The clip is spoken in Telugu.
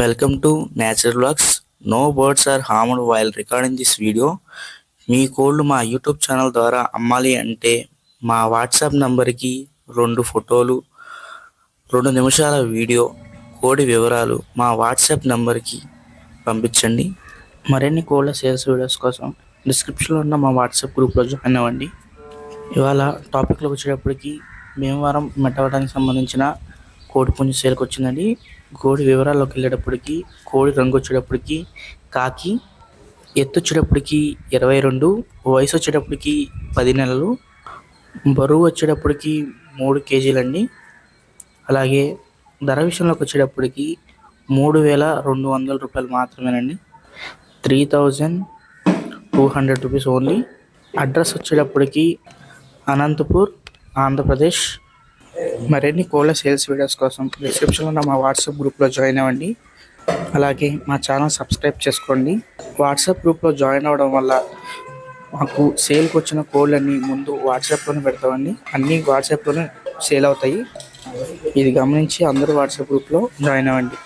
Welcome to Nature Vlogs. No birds are harmed while recording this video మీ కోళ్ళు మా యూట్యూబ్ ఛానల్ ద్వారా అమ్మాలి అంటే మా వాట్సాప్ నంబర్కి రెండు ఫోటోలు రెండు నిమిషాల వీడియో కోడి వివరాలు మా వాట్సాప్ నంబర్కి పంపించండి. మరిన్ని కోళ్ళ సేల్స్ వీడియోస్ కోసం డిస్క్రిప్షన్లో ఉన్న మా వాట్సాప్ గ్రూప్లో జాయిన్ అవ్వండి. ఇవాళ టాపిక్లోకి వచ్చేటప్పటికి భీమవరం మెట్టవడానికి సంబంధించిన కోడి పుంజు సేల్కి వచ్చిందండి. కోడి వివరాల్లోకి వెళ్ళేటప్పటికి కోడి రంగు వచ్చేటప్పటికి కాకి ఎత్తు వచ్చేటప్పటికి ఇరవై రెండు వయసు వచ్చేటప్పటికి పది నెలలు బరువు వచ్చేటప్పటికి మూడు కేజీలండి. అలాగే ధర విషయంలోకి వచ్చేటప్పటికి మూడు వేల రెండు వందల రూపాయలు మాత్రమేనండి. Three thousand two hundred rupees only. Address వచ్చేటప్పటికి అనంతపూర్ ఆంధ్రప్రదేశ్ మరిన్ని కోళ్ళ సేల్స్ వీడియోస్ కోసం డిస్క్రిప్షన్లో ఉన్న మా వాట్సాప్ గ్రూప్లో జాయిన్ అవ్వండి. అలాగే మా ఛానల్ సబ్స్క్రైబ్ చేసుకోండి. వాట్సాప్ గ్రూప్లో జాయిన్ అవ్వడం వల్ల మాకు సేల్కి వచ్చిన కోళ్ళన్నీ ముందు వాట్సాప్లోనే పెడతామండి. అన్నీ వాట్సాప్లోనే సేల్ అవుతాయి. ఇది గమనించి అందరూ వాట్సాప్ గ్రూప్లో జాయిన్ అవ్వండి.